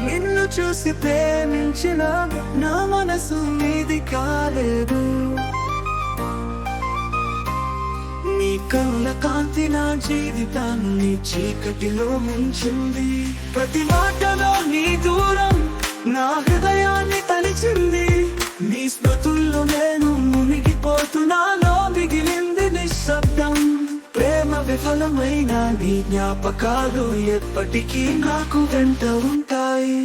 నిన్ను చూసి ప్రేమించిన నా మనసు నీది కాలేదు. నీ కళ్ళ కాంతి నా జీవితాన్ని చీకటిలో ముంచింది. ప్రతి మాటలో నీ దూరం నా హృదయాన్ని తలిచింది. నీ స్మృతుల్లో నేను మునిగిపోతున్నాను. విఫలమైన నీ జ్ఞాపకాలు ఎప్పటికీ నాకు వెంట ఉంటాయి.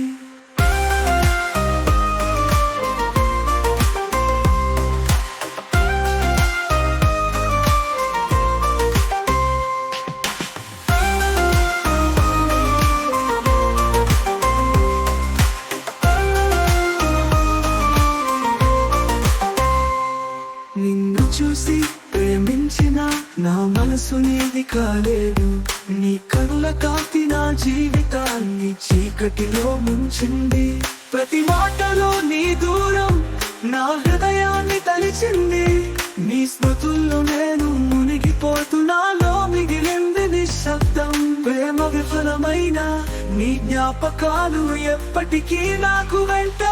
నిన్ను చూసి ప్రేమించిన నా మనసు నీది కాలేదు. నీ కనుల కాంతి నా జీవితాన్ని చీకటిలో ముంచింది. ప్రతి మాటలో నీ దూరం నా హృదయాన్ని తలిచింది. నీ స్మృతుల్లో నేను మునిగిపోతున్నాలో మిగిలింది నిశ్శబ్దం. ప్రేమ విఫలమైన నీ జ్ఞాపకాలు ఎప్పటికీ నాకు వెంట